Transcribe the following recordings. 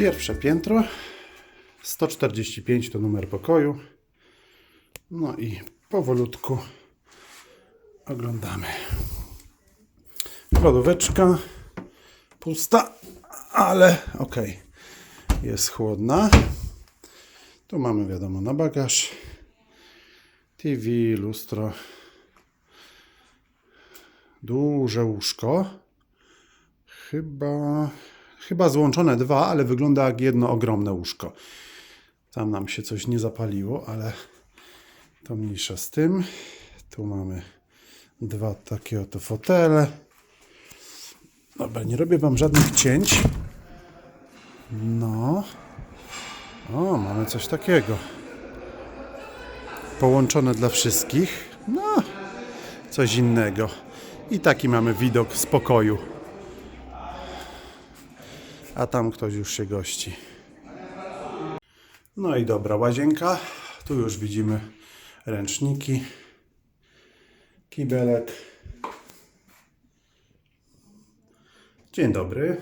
Pierwsze piętro. 145 to numer pokoju. No i powolutku oglądamy. Lodóweczka pusta, ale ok. Jest chłodna. Tu mamy wiadomo na bagaż. TV, lustro. Duże łóżko. Chyba, chyba złączone dwa, ale wygląda jak jedno ogromne łóżko. Tam nam się coś nie zapaliło, ale to mniejsza z tym. Tu mamy dwa takie oto fotele. Dobra, nie robię Wam żadnych cięć. No. O, mamy coś takiego. Połączone dla wszystkich. No, coś innego. I taki mamy widok z pokoju. A tam ktoś już się gości. No i dobra, łazienka. Tu już widzimy ręczniki, kibelek. Dzień dobry.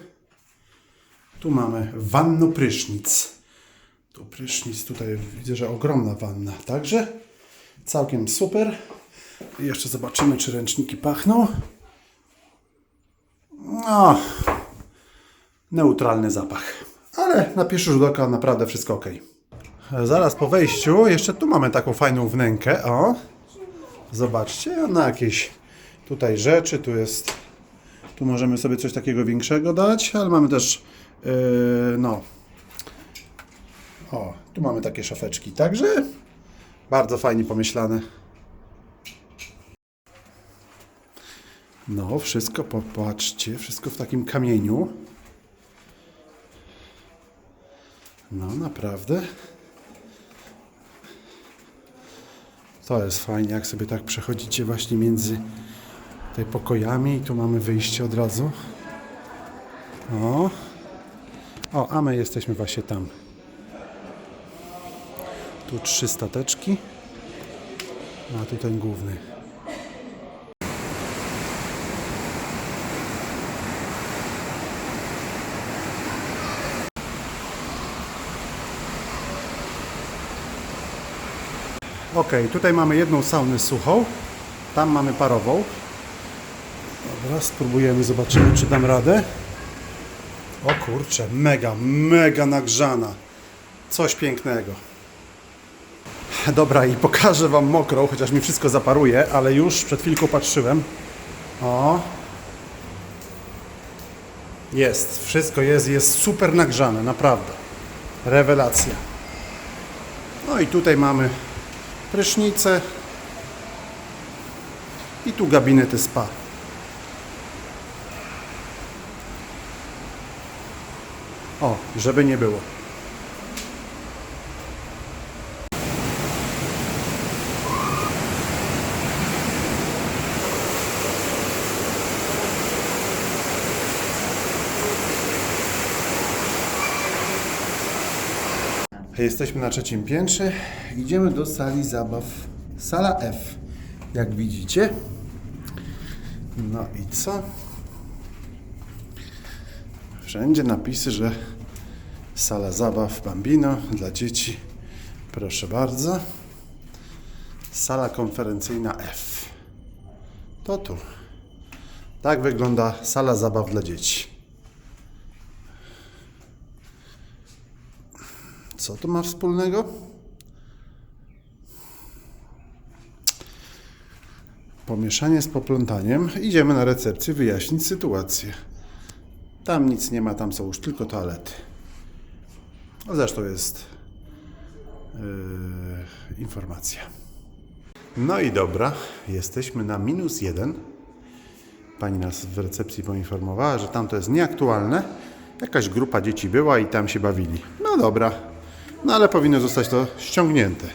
Tu mamy wanno prysznic. Tu prysznic, tutaj widzę, że ogromna wanna. Także całkiem super. I jeszcze zobaczymy, czy ręczniki pachną. No, neutralny zapach. Ale na pierwszy rzut oka naprawdę wszystko ok. Zaraz po wejściu jeszcze tu mamy taką fajną wnękę. O, zobaczcie, na jakieś tutaj rzeczy. Tu jest, tu możemy sobie coś takiego większego dać, ale mamy też, yy, no, o, tu mamy takie szafeczki. Także bardzo fajnie pomyślane. No, wszystko, popatrzcie, wszystko w takim kamieniu. No, naprawdę. To jest fajnie, jak sobie tak przechodzicie właśnie między tutaj pokojami i tu mamy wyjście od razu. O, o a my jesteśmy właśnie tam. Tu trzy stateczki, a tu ten główny. Ok, tutaj mamy jedną saunę suchą, tam mamy parową. Dobra, spróbujemy, zobaczymy czy dam radę. O kurczę, mega, mega nagrzana. Coś pięknego. Dobra, i pokażę Wam mokrą, chociaż mi wszystko zaparuje, ale już przed chwilką patrzyłem. O. Jest, wszystko jest, jest super nagrzane, naprawdę. Rewelacja. No i tutaj mamy prysznice i tu gabinety spa. O, żeby nie było. Jesteśmy na trzecim piętrze. Idziemy do sali zabaw. Sala F. Jak widzicie. No i co? Wszędzie napisy, że sala zabaw Bambino dla dzieci. Proszę bardzo. Sala konferencyjna F. To tu. Tak wygląda sala zabaw dla dzieci. Co to ma wspólnego? Pomieszanie z poplątaniem. Idziemy na recepcję wyjaśnić sytuację. Tam nic nie ma, tam są już tylko toalety. A Zresztą jest yy, informacja. No i dobra, jesteśmy na minus jeden. Pani nas w recepcji poinformowała, że tam to jest nieaktualne. Jakaś grupa dzieci była i tam się bawili. No dobra, no ale powinno zostać to ściągnięte.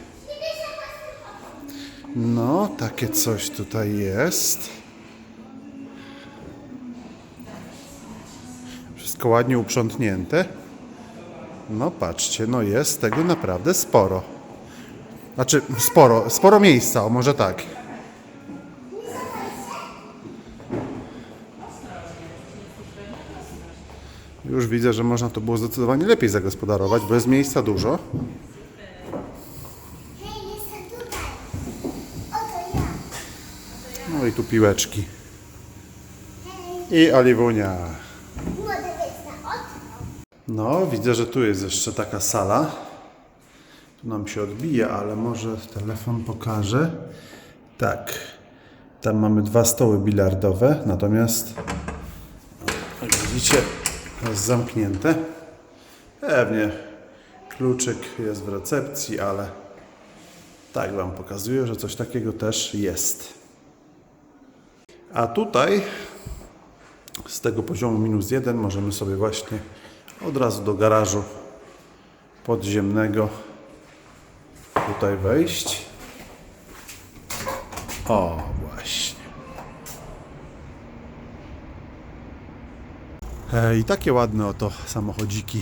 No, takie coś tutaj jest. Wszystko ładnie uprzątnięte. No patrzcie, no jest tego naprawdę sporo. Znaczy, sporo, sporo miejsca, o może tak. Już widzę, że można to było zdecydowanie lepiej zagospodarować, bo jest miejsca dużo. No i tu piłeczki. I Oliwunia. No, widzę, że tu jest jeszcze taka sala. Tu nam się odbija, ale może telefon pokaże. Tak. Tam mamy dwa stoły bilardowe, natomiast jak widzicie, jest zamknięte. Pewnie kluczyk jest w recepcji, ale tak Wam pokazuję, że coś takiego też jest. A tutaj z tego poziomu minus jeden możemy sobie właśnie od razu do garażu podziemnego tutaj wejść. O, właśnie. E, I takie ładne oto samochodziki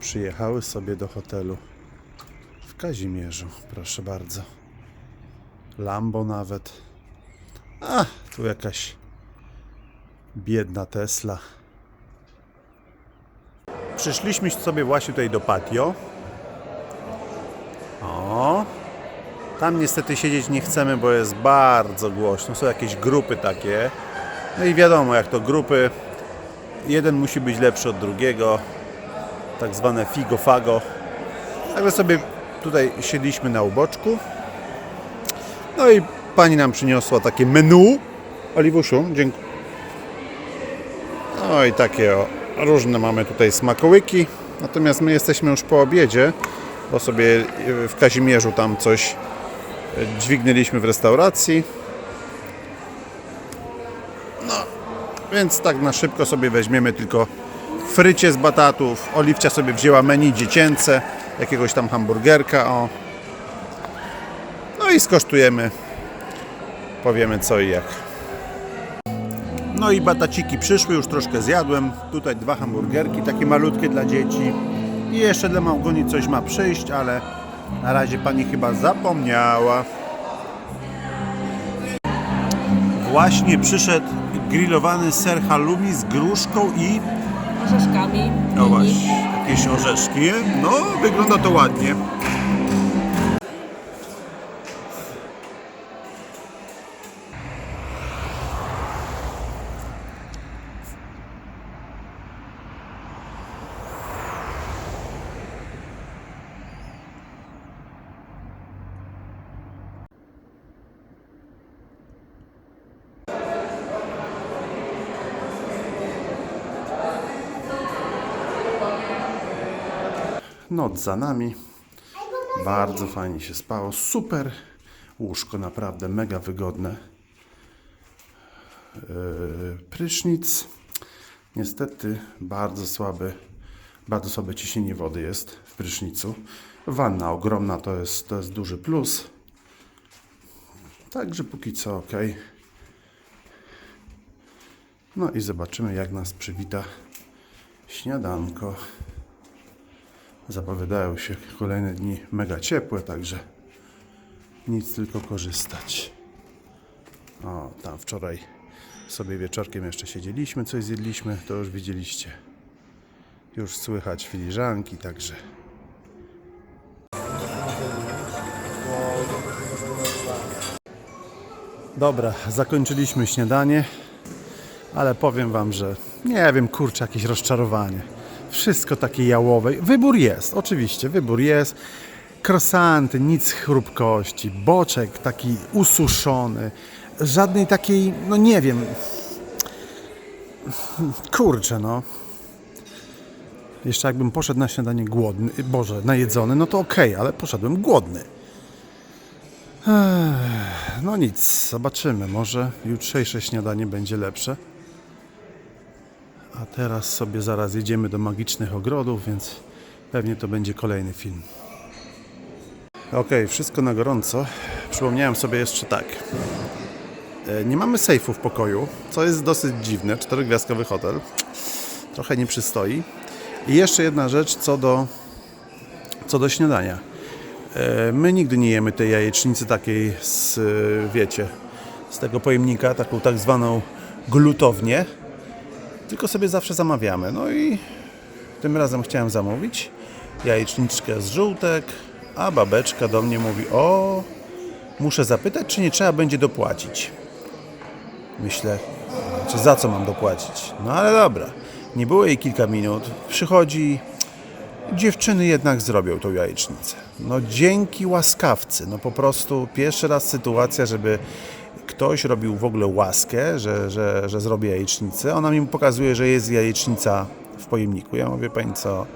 przyjechały sobie do hotelu w Kazimierzu. Proszę bardzo. Lambo nawet. A, tu jakaś biedna Tesla. Przyszliśmy sobie właśnie tutaj do patio. O. Tam niestety siedzieć nie chcemy, bo jest bardzo głośno. Są jakieś grupy takie. No i wiadomo, jak to grupy. Jeden musi być lepszy od drugiego. Tak zwane figo-fago. Także sobie tutaj siedliśmy na uboczku. No i pani nam przyniosła takie menu. Oliwuszu, dziękuję. No i takie o, różne mamy tutaj smakołyki. Natomiast my jesteśmy już po obiedzie, bo sobie y, w Kazimierzu tam coś y, dźwignęliśmy w restauracji. Więc tak na szybko sobie weźmiemy tylko frycie z batatów. Oliwcia sobie wzięła menu dziecięce, jakiegoś tam hamburgerka, o. No i skosztujemy. Powiemy co i jak. No i bataciki przyszły, już troszkę zjadłem. Tutaj dwa hamburgerki, takie malutkie dla dzieci. I jeszcze dla Małgoni coś ma przyjść, ale na razie pani chyba zapomniała. Właśnie przyszedł grillowany ser halloumi z gruszką i orzeszkami. no właśnie, jakieś orzeszki. No, wygląda to ładnie. Noc za nami. Bardzo fajnie się spało. Super łóżko, naprawdę mega wygodne. Yy, prysznic. Niestety bardzo słaby, bardzo słabe ciśnienie wody jest w prysznicu. Wanna ogromna to jest, to jest duży plus. Także póki co ok. No i zobaczymy jak nas przywita śniadanko. Zapowiadają się kolejne dni mega ciepłe, także nic tylko korzystać. O, tam wczoraj sobie wieczorkiem jeszcze siedzieliśmy, coś zjedliśmy, to już widzieliście. Już słychać filiżanki, także. Dobra, zakończyliśmy śniadanie, ale powiem Wam, że nie wiem, kurczę, jakieś rozczarowanie. Wszystko takie jałowe. Wybór jest, oczywiście, wybór jest. Krosanty, nic chrupkości, boczek taki ususzony, żadnej takiej, no nie wiem. Kurczę, no. Jeszcze jakbym poszedł na śniadanie głodny, Boże, najedzony, no to okej, ale poszedłem głodny. Ech, No nic, zobaczymy. Może jutrzejsze śniadanie będzie lepsze. A teraz sobie zaraz jedziemy do magicznych ogrodów, więc pewnie to będzie kolejny film. Ok, wszystko na gorąco. Przypomniałem sobie jeszcze tak. E, Nie mamy sejfu w pokoju, co jest dosyć dziwne. Czterogwiazdkowy hotel. Trochę nie przystoi. I jeszcze jedna rzecz co do, co do śniadania. E, My nigdy nie jemy tej jajecznicy takiej z, wiecie, z tego pojemnika, taką tak zwaną glutownię tylko sobie zawsze zamawiamy. No i tym razem chciałem zamówić jajeczniczkę z żółtek, a babeczka do mnie mówi: O, muszę zapytać, czy nie trzeba będzie dopłacić. Myślę, czy za co mam dopłacić? No ale dobra. Nie było jej kilka minut. Przychodzi. Dziewczyny jednak zrobią tą jajecznicę. No dzięki łaskawcy. No po prostu pierwszy raz sytuacja, żeby ktoś robił w ogóle łaskę, że, że, że zrobi jajecznicę. Ona mi pokazuje, że jest jajecznica w pojemniku. Ja mówię, pani co,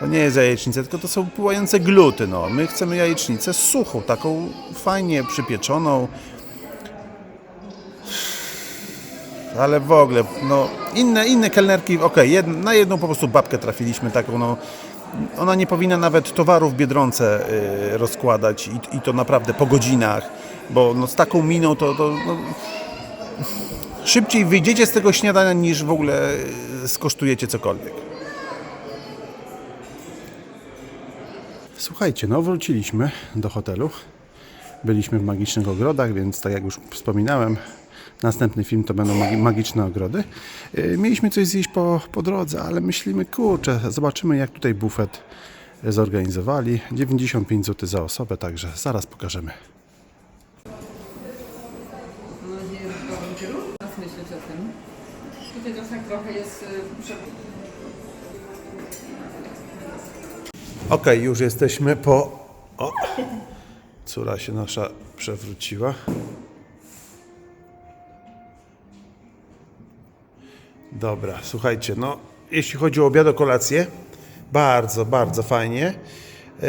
to nie jest jajecznica, tylko to są pływające gluty. No. My chcemy jajecznicę suchą, taką fajnie przypieczoną, ale w ogóle, no inne, inne kelnerki, okej, jed, na jedną po prostu babkę trafiliśmy taką, no ona nie powinna nawet towaru w Biedronce y, rozkładać i, i to naprawdę po godzinach, bo no, z taką miną to, to no, szybciej wyjdziecie z tego śniadania niż w ogóle y, skosztujecie cokolwiek. Słuchajcie, no wróciliśmy do hotelu. Byliśmy w magicznych ogrodach, więc tak jak już wspominałem, następny film to będą magi- magiczne ogrody. Yy, Mieliśmy coś zjeść po, po drodze, ale myślimy, kurczę, zobaczymy jak tutaj bufet zorganizowali. 95 zł za osobę, także zaraz pokażemy. Mam nadzieję, że to będzie teraz myśleć o tym. Tutaj też y. Ok, już jesteśmy po... O! Córa się nasza przewróciła. Dobra, słuchajcie, no jeśli chodzi o obiad, o kolację, bardzo, bardzo fajnie. Yy,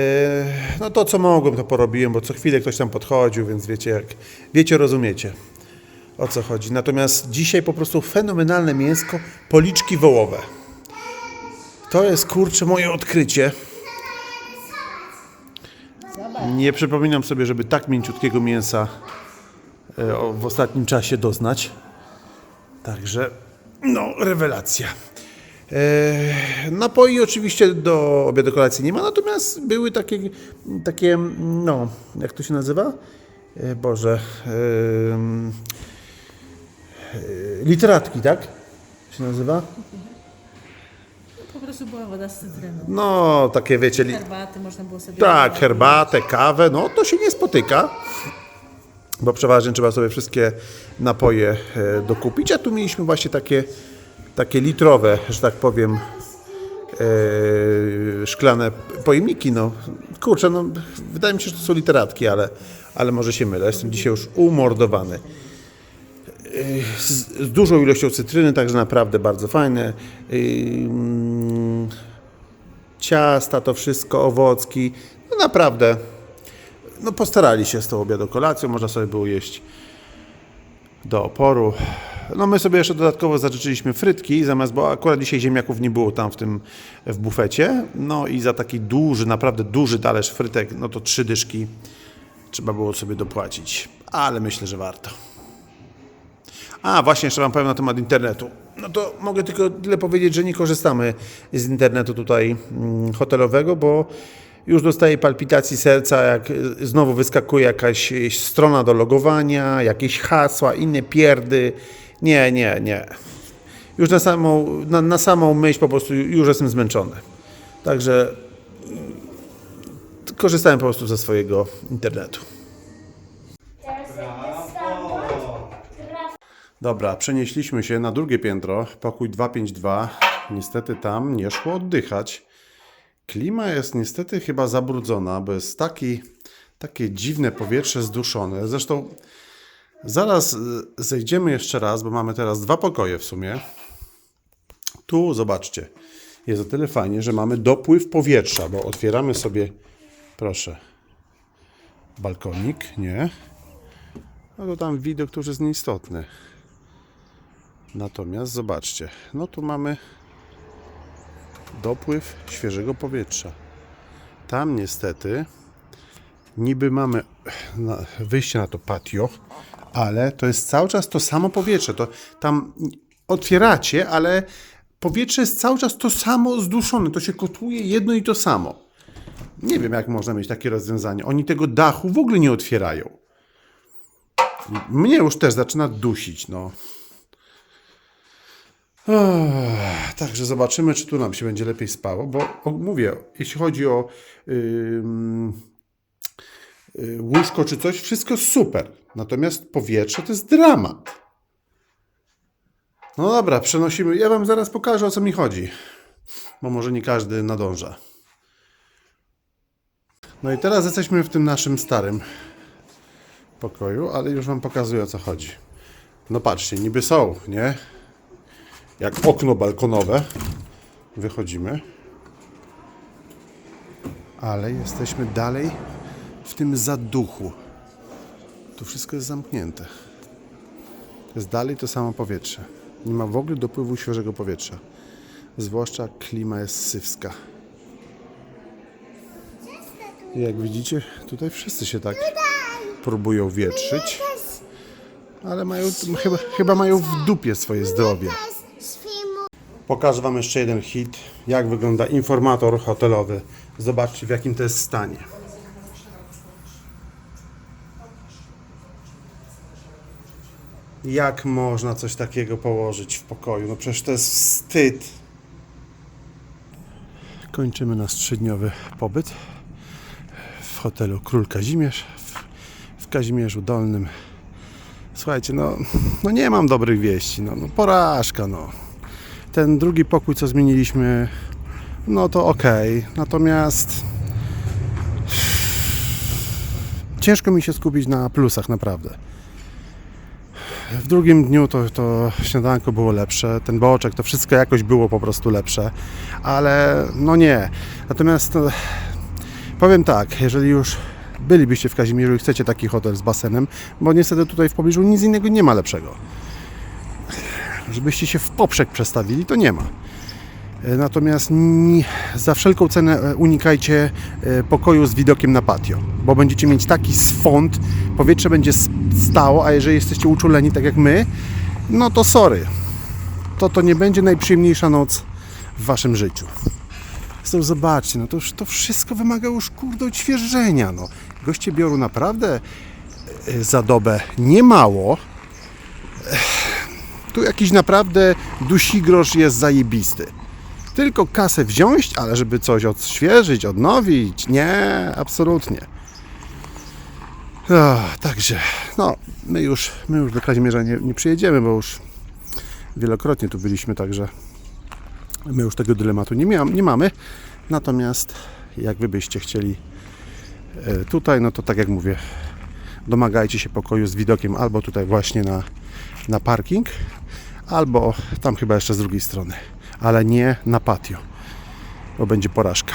No to co mogłem, to porobiłem, bo co chwilę ktoś tam podchodził, więc wiecie jak, wiecie, rozumiecie o co chodzi. Natomiast dzisiaj po prostu fenomenalne mięsko, policzki wołowe. To jest kurczę moje odkrycie. Nie przypominam sobie, żeby tak mięciutkiego mięsa e, w ostatnim czasie doznać. Także, no, rewelacja. E, napoi oczywiście do obiadu kolacji nie ma, natomiast były takie, takie, no, jak to się nazywa? E, Boże, e, literatki, tak? Się nazywa? Po prostu była woda z cytryną. No, takie wiecie, li, Herbaty można było sobie... Tak, herbatę, kawę, no to się nie spotyka, bo przeważnie trzeba sobie wszystkie napoje e, dokupić, a tu mieliśmy właśnie takie, takie litrowe, że tak powiem, e, szklane pojemniki, no kurczę, no wydaje mi się, że to są literatki, ale, ale może się mylę, jestem dzisiaj już umordowany. E, Z, dużą ilością cytryny, także naprawdę bardzo fajne. Ym, ciasta, to wszystko, owocki. No naprawdę, no postarali się z tą obiadą kolacją, można sobie było jeść do oporu. No my sobie jeszcze dodatkowo zażyczyliśmy frytki, zamiast, bo akurat dzisiaj ziemniaków nie było tam w tym, w bufecie. No i za taki duży, naprawdę duży talerz frytek, no to trzy dyszki trzeba było sobie dopłacić. Ale myślę, że warto. A, właśnie jeszcze Wam powiem na temat internetu. No to mogę tylko tyle powiedzieć, że nie korzystamy z internetu tutaj mm, hotelowego, bo już dostaję palpitacji serca, jak y, znowu wyskakuje jakaś strona do logowania, jakieś hasła, inne pierdy. Nie, nie, nie. Już na samą, na, na samą myśl po prostu już jestem zmęczony. Także y, korzystałem po prostu ze swojego internetu. Dobra, przenieśliśmy się na drugie piętro, pokój 252. Niestety tam nie szło oddychać. Klima jest niestety chyba zabrudzona, bo jest taki, takie dziwne powietrze zduszone. Zresztą zaraz y, zejdziemy jeszcze raz, bo mamy teraz dwa pokoje w sumie. Tu zobaczcie, jest o tyle fajnie, że mamy dopływ powietrza, bo otwieramy sobie, proszę, balkonik, nie? No to tam widok już jest nieistotny. Natomiast zobaczcie, no tu mamy dopływ świeżego powietrza. Tam niestety niby mamy wyjście na to patio, ale to jest cały czas to samo powietrze. To tam otwieracie, ale powietrze jest cały czas to samo zduszone. To się kotłuje jedno i to samo. Nie wiem, jak można mieć takie rozwiązanie. Oni tego dachu w ogóle nie otwierają. Mnie już też zaczyna dusić, no. Także zobaczymy, czy tu nam się będzie lepiej spało, bo mówię, jeśli chodzi o ym, y, łóżko czy coś, wszystko super. Natomiast powietrze to jest dramat. No dobra, przenosimy. Ja Wam zaraz pokażę, o co mi chodzi, bo może nie każdy nadąża. No i teraz jesteśmy w tym naszym starym pokoju, ale już Wam pokazuję, o co chodzi. No patrzcie, niby są, nie? Jak okno balkonowe. Wychodzimy. Ale jesteśmy dalej w tym zaduchu. Tu wszystko jest zamknięte. To jest dalej to samo powietrze. Nie ma w ogóle dopływu świeżego powietrza. Zwłaszcza klima jest sywska. I jak widzicie, tutaj wszyscy się tak próbują wietrzyć, ale mają, chyba, chyba mają w dupie swoje zdrowie. Pokażę Wam jeszcze jeden hit, jak wygląda informator hotelowy. Zobaczcie w jakim to jest stanie. Jak można coś takiego położyć w pokoju? No przecież to jest wstyd. Kończymy nasz trzydniowy pobyt w hotelu Król Kazimierz w Kazimierzu Dolnym. Słuchajcie, no, no nie mam dobrych wieści, no, no porażka, no ten drugi pokój, co zmieniliśmy, no to ok. Natomiast ciężko mi się skupić na plusach, naprawdę. W drugim dniu to, to śniadanko było lepsze, ten boczek, to wszystko jakoś było po prostu lepsze, ale no nie. Natomiast no, powiem tak, jeżeli już bylibyście w Kazimierzu i chcecie taki hotel z basenem, bo niestety tutaj w pobliżu nic innego nie ma lepszego żebyście się w poprzek przestawili, to nie ma. E, Natomiast za wszelką cenę e, unikajcie e, pokoju z widokiem na patio, bo będziecie mieć taki swąd, powietrze będzie stało, a jeżeli jesteście uczuleni tak jak my, no to sorry. To to nie będzie najprzyjemniejsza noc w waszym życiu. Zresztą zobaczcie, no to już to wszystko wymaga już kurde odświeżenia, no. Goście biorą naprawdę za dobę niemało, tu jakiś naprawdę dusigrosz jest zajebisty. Tylko kasę wziąć, ale żeby coś odświeżyć, odnowić, nie, absolutnie. Także, no, my już, my już do Kazimierza nie, nie przyjedziemy, bo już wielokrotnie tu byliśmy, także my już tego dylematu nie, mia- nie mamy. Natomiast jak wy byście chcieli e, tutaj, no to tak jak mówię, domagajcie się pokoju z widokiem albo tutaj właśnie na, na parking, albo tam chyba jeszcze z drugiej strony, ale nie na patio, bo będzie porażka.